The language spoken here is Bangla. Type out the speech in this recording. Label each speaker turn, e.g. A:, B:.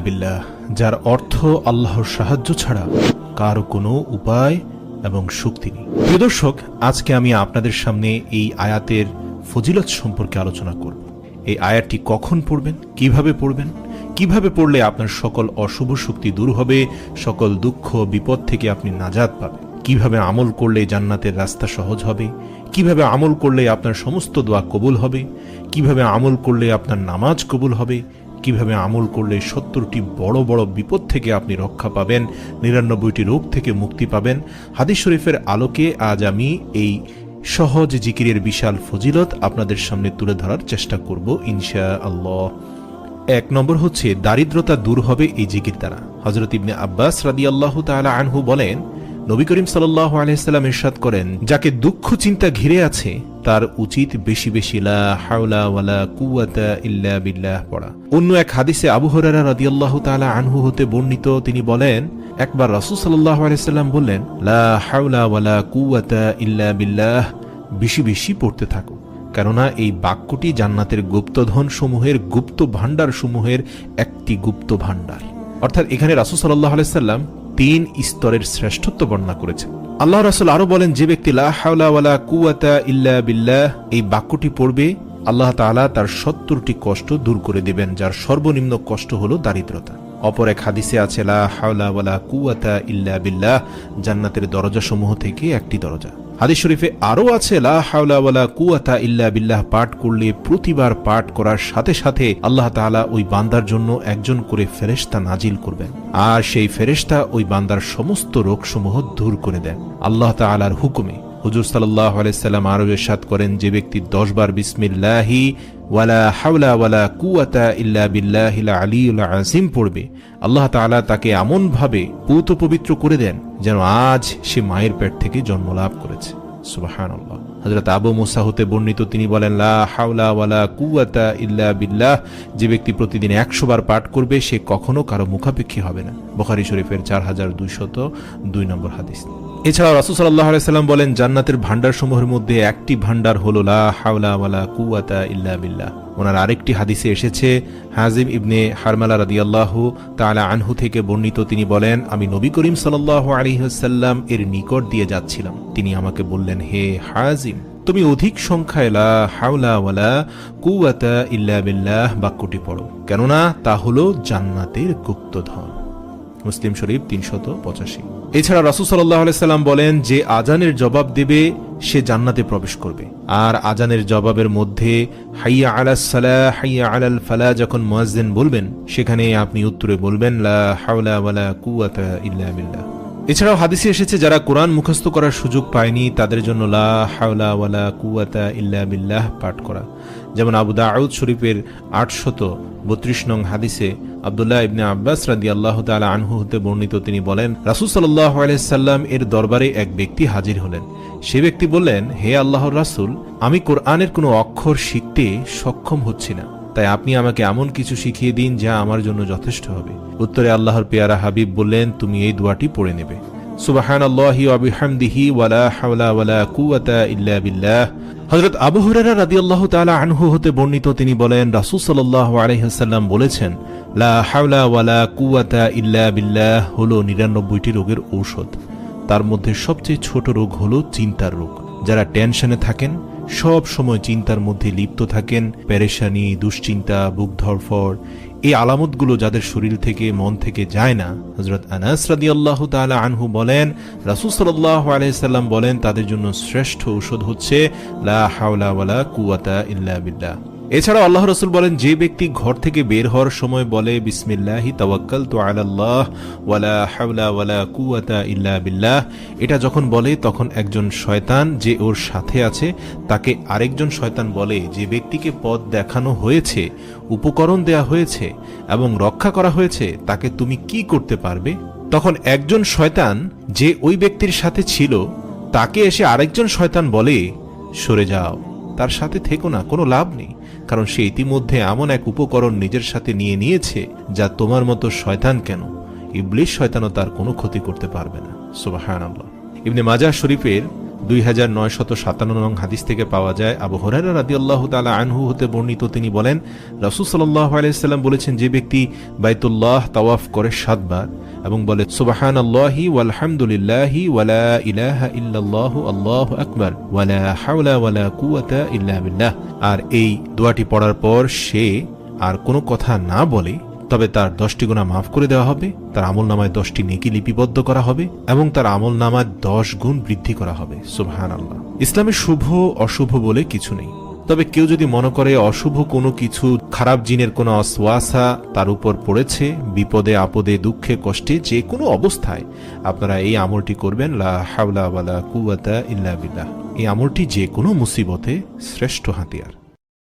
A: বিল্লাহ, যার অর্থ আল্লাহর সাহায্য ছাড়া কারও কোনো উপায় এবং শক্তি নেই। প্রিয় দর্শক, আজকে আমি আপনাদের সামনে এই আয়াতের ফজিলত সম্পর্কে আলোচনা করব। এই আয়াতটি কখন পড়বেন, কীভাবে পড়বেন, কীভাবে পড়লে আপনার সকল অশুভ শক্তি দূর হবে, সকল দুঃখ, বিপদ থেকে আপনি নাজাত পাবেন? কীভাবে আমল করলে জান্নাতের রাস্তা সহজ হবে? কীভাবে আমল করলে আপনার সমস্ত দোয়া কবুল হবে? কীভাবে আমল করলে আপনার নামাজ কবুল হবে? কীভাবে আমল করলে সত্তরটি বড় বড় বিপদ থেকে আপনি রক্ষা পাবেন, নিরানব্বইটি রোগ থেকে মুক্তি পাবেন? হাদিস শরীফের আলোকে আজ আমি এই সহজ জিকিরের বিশাল ফজিলত আপনাদের সামনে তুলে ধরার চেষ্টা করব ইনশা আল্লাহ এক নম্বর হচ্ছে, দারিদ্রতা দূর হবে এই জিকির দ্বারা। হজরত ইবনে আব্বাস রাদি আল্লাহ তালা আনহু বলেন নবী করিম সাল্লাহ আলহিসাল্লাম ইরশাদ করেন, যাকে দুঃখ চিন্তা ঘিরে আছে, তার উচিত বেশি বেশি লা হাওলা ওয়ালা কুওয়াতা ইল্লা বিল্লাহ পড়া। অন্য এক হাদিসে আবু হরারা রাদিয়াল্লাহু তাআলা আনহু হতে বর্ণিত, তিনি বলেন, একবার রাসূল সাল্লাল্লাহু আলাইহি সাল্লাম বললেন, লা হাওলা ওয়ালা কুওয়াতা ইল্লা বিল্লাহ, বেশি বেশি পড়তে থাকো। কেননা এই বাক্যটি জান্নাতের গুপ্তধন সমূহের গুপ্ত ভাণ্ডার সমূহের একটি গুপ্ত ভাণ্ডার অর্থাৎ এখানে রাসূল সাল্লাল্লাহু আলাইহি সাল্লাম তিন স্তরের শ্রেষ্ঠত্ব বর্ণনা করেছেন। আল্লাহ রাসুল আরও বলেন, যে ব্যক্তি লা কুয়াতা ইল্লা বিল্লাহ, এই বাক্যটি পড়বে, আল্লাহ তালা তার সত্তরটি কষ্ট দূর করে দেবেন, যার সর্বনিম্ন কষ্ট হল দারিদ্রতা। অপর এক হাদিসে আছে, লা হাওলা ওয়ালা কুওয়াতা ইল্লা বিল্লাহ, জান্নাতের দরজা সমূহ থেকে একটি দরজা। হাদিস শরীফে আরও আছে, লা হাওলা ওয়ালা কুওয়াতা ইল্লা বিল্লাহ, পাঠ করলে প্রতিবার পাঠ করার সাথে সাথে আল্লাহ তাআলা ওই বান্দার জন্য একজন করে ফেরেশতা নাজিল করবেন। আর সেই ফেরেশতা ওই বান্দার সমস্ত রোগসমূহ দূর করে দেন। আল্লাহ তাআলার হুকুমে হুজুর সাল্লাহ আলাইসাল্লাম আরও এরশাদ করেন, যে ব্যক্তি দশ বার বিসমিল্লাহি ওয়ালা হাওলা ওয়ালা কুয়াতা ইল্লা বিল্লাহিল আলিউল আজিম পড়বে। আল্লাহ তালা তাকে এমনভাবে পৌত পবিত্র করে দেন যেন আজ সে মায়ের পেট থেকে জন্ম লাভ করেছে। সুবাহান হজরত আবু মুসা হতে বর্ণিত তিনি বলেন, লা হাওলা ওয়ালা কুয়াতা ইল্লা বিল্লাহ। যে ব্যক্তি প্রতিদিন একশো বার পাঠ করবে, সে কখনো কারও মুখাপেক্ষী হবে না। বখারি শরীফের চার হাজার দুইশত দুই নম্বর হাদিস। এছাড়া রাসুসাল্লাহ সাল্লাম বলেন, জান্নাতের ভান্ডার সমূহের মধ্যে একটি ভান্ডার হল, লা হাওলা ওয়ালা কুয়াতা ইল্লা বিল্লাহ। ওনার আরেকটি হাদিসে এসেছে, হাজিম ইবনে হারমালা রাদিয়াল্লাহ তাআলা আনহু থেকে বর্ণিত, তিনি বলেন, আমি নবী করিম সাল্লাল্লাহু আলাইহি ওয়াসাল্লাম এর নিকট দিয়ে যাচ্ছিলাম। তিনি আমাকে বললেন, হে হাজিম, তুমি অধিক সংখ্যায় লা হাওলা ওয়ালা কুওয়াতা ইল্লা বিল্লাহ বাক্যটি পড়ো। কেননা তা হলো জান্নাতের গুপ্তধন। মুসলিম শরীফ তিনশত পঁচাশি। এছাড়া রাসুল সাল্লাহ সাল্লাম বলেন, যে আজানের জবাব দেবে সে জান্নাতে প্রবেশ করবে। আর আজানের জবাবের মধ্যে, হাইয়া আলাস সালা হাইয়া আলাল ফালা যখন মুয়াজ্জিন বলবেন, সেখানে আপনি উত্তরে বলবেন, লা হাওলা ওয়ালা কুওয়াতা ইল্লা বিল্লাহ। এছাড়াও হাদিসে এসেছে, যারা কোরআন মুখস্থ করার সুযোগ পায়নি, তাদের জন্য লা হাওলা ওয়ালা কুওয়াতা ইল্লা বিল্লাহ পাঠ করা। যেমন আবু দাউদ শরীফের আটশত বত্রিশ নং হাদিসে আবদুল্লাহ ইবনে আব্বাস রাদি আল্লাহ তালা আনহু হতে বর্ণিত, তিনি বলেন, রাসুল সাল্লাহ আলাইসাল্লাম এর দরবারে এক ব্যক্তি হাজির হলেন। সে ব্যক্তি বললেন, হে আল্লাহর রাসুল, আমি কোরআনের কোনো অক্ষর শিখতে সক্ষম হচ্ছি না। তাই আপনি আমাকে এমন কিছু শিখিয়ে দিন যা আমার জন্য যথেষ্ট হবে। উত্তরে আল্লাহর পেয়ারা হাবিব বললেন, তুমি এই দোয়াটি পড়ে নেবে। ওয়ালা কুওয়াতা ইল্লা বিল্লাহ। তাআলা আনহু হতে বর্ণিত তিনি বলেন বলেছেন, লা বিল্লাহ হলো 99টি রোগের ঔষধ। তার মধ্যে সবচেয়ে ছোট রোগ হলো চিন্তার রোগ। যারা টেনশনে থাকেন সব সময় চিন্তার মধ্যে লিপ্ত থাকেন প্যারেশানি দুশ্চিন্তা, বুক ধরফর এই আলামতগুলো যাদের শরীর থেকে, মন থেকে যায় না হজরত আনাস রাদি আল্লাহ তালা আনহু বলেন, রাসুল সাল্লাহ আলাইসাল্লাম বলেন, তাদের জন্য শ্রেষ্ঠ ঔষধ হচ্ছে, লা হাওলা ওয়ালা কুয়াতা ইল্লা বিল্লাহ। এছাড়াও আল্লাহ রসুল বলেন, যে ব্যক্তি ঘর থেকে বের হওয়ার সময় বলে, বিসমিল্লাহি তাওয়াক্কাল তো আলাল্লাহ, ওয়ালা হাওলা ওয়ালা কুয়াতা ইল্লা বিল্লাহ। এটা যখন বলে, তখন একজন শয়তান যে ওর সাথে আছে, তাকে আরেকজন শয়তান বলে, যে ব্যক্তিকে পথ দেখানো হয়েছে, উপকরণ দেয়া হয়েছে এবং রক্ষা করা হয়েছে, তাকে তুমি কি করতে পারবে? তখন একজন শয়তান যে ওই ব্যক্তির সাথে ছিল, তাকে এসে আরেকজন শয়তান বলে, সরে যাও, তার সাথে থেকো না, কোনো লাভ নেই। কারণ সে ইতিমধ্যে এমন এক উপকরণ নিজের সাথে নিয়ে নিয়েছে যা তোমার মতো শয়তান কেন? ইবলিশ শয়তানও তার কোনো ক্ষতি করতে পারবে না। সুবাহান ইবনে মাজাহ শরীফের দুই হাজার নয়শত সাতান্ন নং হাদিস থেকে পাওয়া যায়, আবু হরারা রাদি আল্লাহ তালা আনহু হতে বর্ণিত তিনি বলেন, রাসুল সাল্লাহ আলাইসাল্লাম বলেছেন, যে ব্যক্তি বাইতুল্লাহ তাওয়াফ করে সাতবার এবং বলে সুবাহান আল্লাহি ওয়ালহামদুলিল্লাহি ওয়ালা ইলাহা ইল্লাল্লাহ, আল্লাহু আকবার ওয়ালা হাওলা ওয়ালা কুওয়াতা ইল্লা বিল্লাহ। আর এই দোয়াটি পড়ার পর সে আর কোনো কথা না বলে, তবে তার দশটি গুণা মাফ করে দেওয়া হবে, তার আমল নামায় দশটি নেকি লিপিবদ্ধ করা হবে এবং তার আমল নামায় দশ গুণ বৃদ্ধি করা হবে। সুবহান আল্লাহ ইসলামের শুভ, অশুভ বলে কিছু নেই। তবে কেউ যদি মনে করে অশুভ কোনো কিছু, খারাপ জিনের কোনো অসওয়াসা তার উপর পড়েছে, বিপদে, আপদে, দুঃখে, কষ্টে যে কোনো অবস্থায়, আপনারা এই আমলটি করবেন, লা হাওলা ওয়ালা কুওয়াতা ইল্লা বিল্লাহ। এই আমলটি যে কোনো মুসিবতে শ্রেষ্ঠ হাতিয়ার।